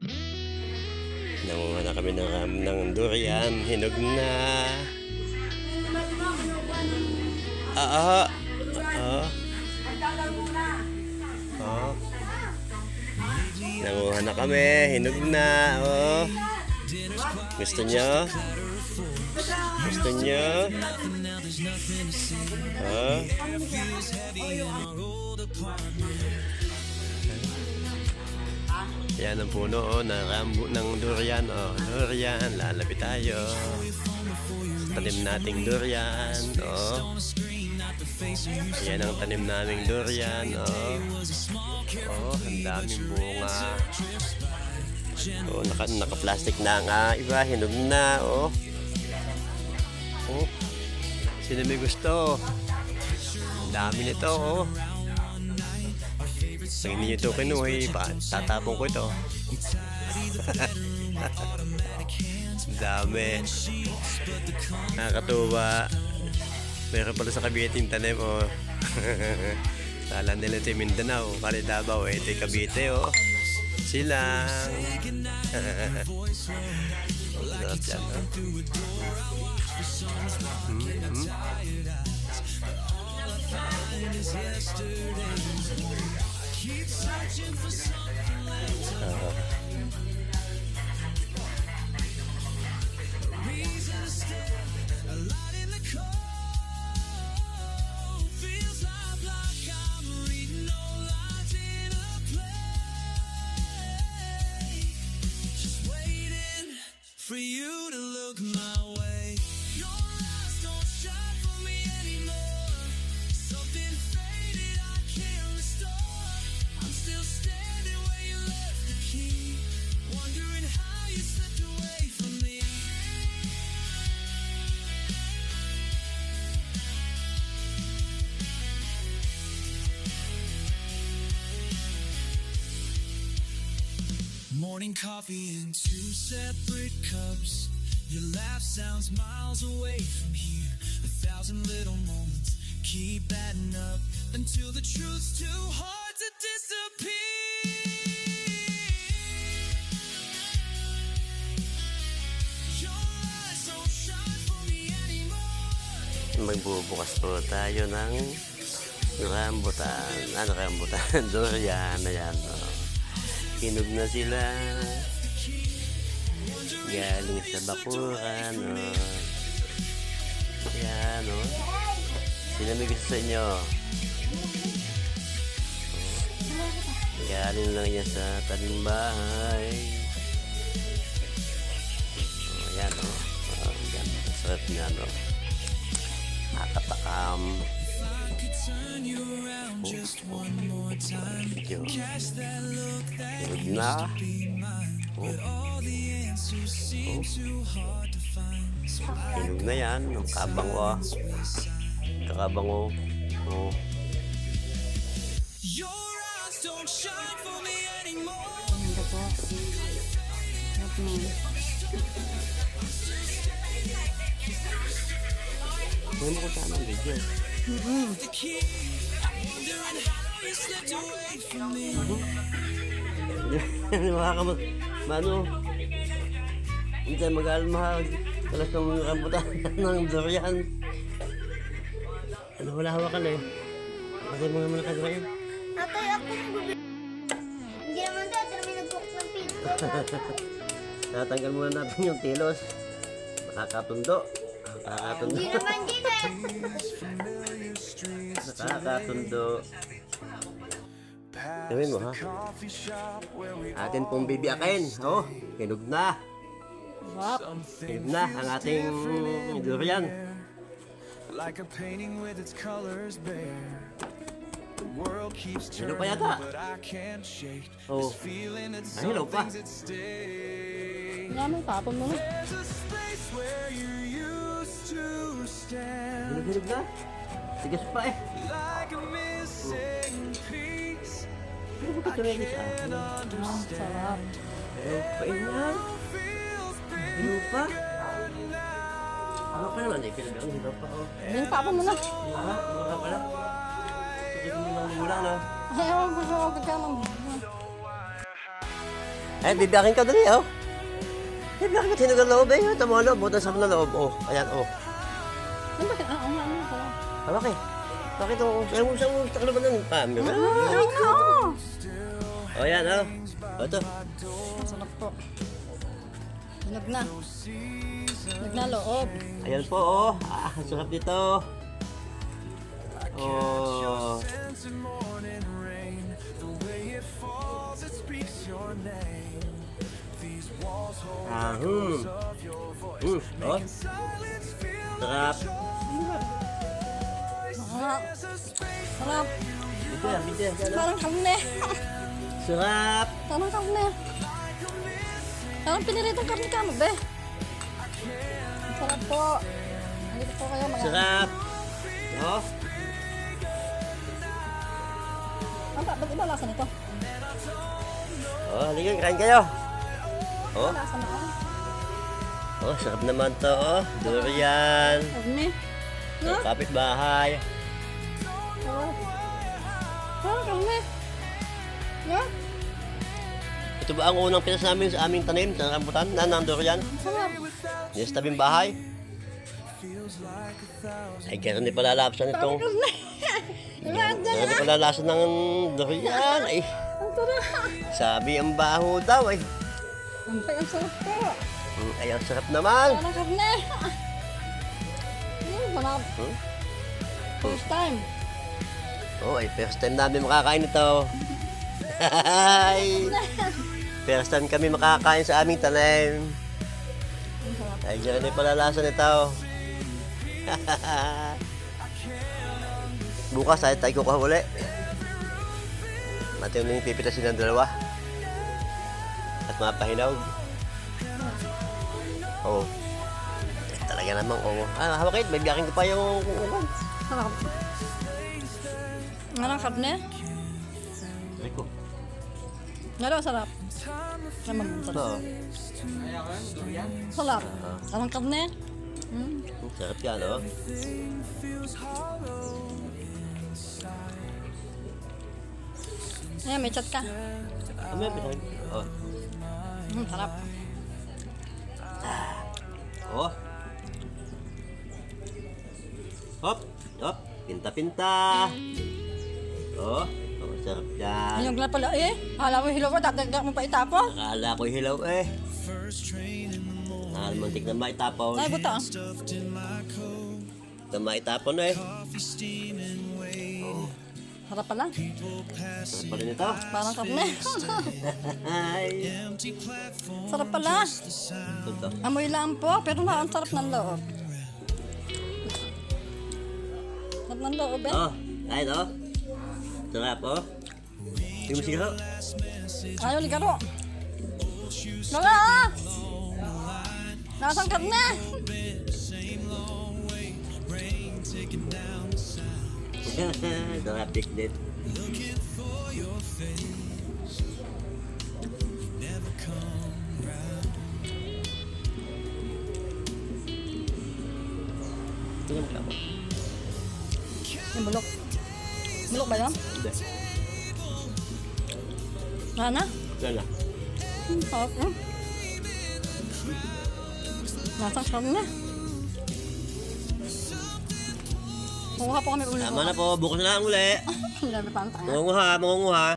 Nanguha na kami ng, ram ng durian. Hinog na. Oo. Oo. Oo. Nanguha na kami. Hinog na. Oh. Gusto nyo? Gusto nyo? Oh. Yan ang puno oh, ng, rambu, ng durian. Oh, durian, lalapit tayo. Tanim nating durian. Oh. Yan ang tanim naming durian. Oh. Oh, ang daming bunga. Oh, naka, naka-plastic na nga. Iba, hinog na. Oh. Oh. Sino may gusto? Ang dami nito. Oh. Pag hindi nyo ito kinuha, pa, tatapon ko ito. Dami. Nakakatuwa. Meron pala sa Cavite yung tanim, oh. Kala nila ito Mindanao. Kali Davao, eh, ito yung Cavite, oh. Silang. Sarap yan, oh. Mm-hmm. Ah. Uh. Morning coffee in two separate cups. Your laugh sounds miles away from here. A thousand little moments keep adding up until the truth's too hard Magbubukas po tayo ng rambutan. Ano rambutan? Durian. Ayan. Oh. Hinog na sila. Galing sa bakuran. Oh. Ayan. May gusto sa inyo? Oh. Galing lang yan sa tanim bahay. Oh, ayan. Oh. Oh, ayan. Sarap niya. No? Nakatakam. That look that hinog na. be mine. But all the answers seem too hard to find. So I Hinog na yan. Ang kabango. ah. Kakabango. Oh. Ang video. The key. Wondering how you slipped away from me. Hindi makakama... Mano? Hindi tayo mag-almahag. Talas ng rambutan ng durian. Ano wala hawakan eh. Kasi mga mga kadurian. Tatay, ako yung bibili. Hindi naman tayo, may nag-book ng pizza. Tatanggal muna natin yung tilos. Nakakatundo. Nakakatundo. Hindi naman eh. Nakakatundo. Gawin mo ha. Atin pong bibiyakin. Oh, hinog na. Wap. Hinog na ang ating durian. Like a painting with its colors bare. Hello turning, pa yata. shake Oh. Ay, hello pa. may tapon mo Hinog-hinog na. Tigas pa eh. like a missing piece. Ano ba ito na sa akin? Ah, sarap. Ano pa yan? Ano pa? Ano pa naman? Ay, pinabiyang hinog pa oh. Yung tapon mo na. Ha? Ano pa lang? Mga mula na. Ay, ewan ko ka ng... Ay, bibiyakin ka dali, oh. Bibiyakin ka, tinugan loob eh. Ito mo loob, butas sa loob. Oh, ayan, oh. Ano ba? Ah, ano, ano, ano. Hawak eh. Bakit oh? Saan mo, saan mo, ba nun? Pam, di ba? Ay, no. Oh, ayan, oh. Oh, ito. Ang sarap po. Hinog na. Hinog na loob. Ayan po, oh. Ah, sarap dito. Oh. Ah, hmm. Hmm, oh. Sarap. Sarap. Sarap. Dito yan, dito yan. Ano? Parang karne. Sarap. Parang karne. Parang piniritong karne ka mo, be. Ang sarap po. Nandito po kayo mga... Sarap. Lasa nito? Oh, halika, kain kayo. Oh, na oh, sarap naman to, oh. Durian. Karne. No? Oh, kapitbahay. Oh. Parang karne. No? Ito ba ang unang pinas namin sa aming tanim sa rambutan na ng durian? Sarap. Yes, tabing bahay. Ay, kaya hindi pala lapsan itong... Na hindi pala lasan ng durian. Ay, sarap. sabi ang baho daw ay. Ang pay, ang sarap po. Hmm, Ay, ang sarap naman. Parang karne. Hmm, sarap. Hmm? First time. Oh, ay first time namin makakain ito. Ay, first time kami makakain sa aming tanim. Sarap. Ay, hindi pala lasan ito. Bukas ay tayo kukuha uli. Natin yung pipitasin ng dalawa. At mapahinog. Oo. Oh. Talaga namang oo. Ah, hawakit, may biyakin ko pa yung ulan. Sarap. Nga lang karne. Rico. Lang sarap. Naman sarap. Ito. Sarap. Parang karne. Hmm. Sarap yan, oh. Ayan, may chat ka. Ah, may biyakin. Oh. Hmm, sarap. Oh. Hop, hop. Pinta-pinta. Oh, oh sarap yan. Yung na pala eh. Alam mo, hilo ko, tatagdag mo pa itapon. Akala ko hilaw eh. Nakamuntik na maitapon. Ay, buta. ah. Na maitapon eh. Sarap pala. Sarap pa rin ito. Parang karne. Sarap pala. Ito to. Amoy lang po, pero na ang sarap ng loob. Sarap ng loob eh. Oh, ay ito. Sarap oh. Tingnan mo siguro. Ayaw, ligaro. Wala ah! Nasaan karne? Sarap tiklit. Tingnan mo ako. Yung bulok. Bulok ba yun? Hindi. Wala na? Wala na. Hmm, sarap eh. Nasaan karne? Kukuha po kami ulit. Tama na po. Bukas na lang uli. Hindi pa ang tanga. Munguha, munguha.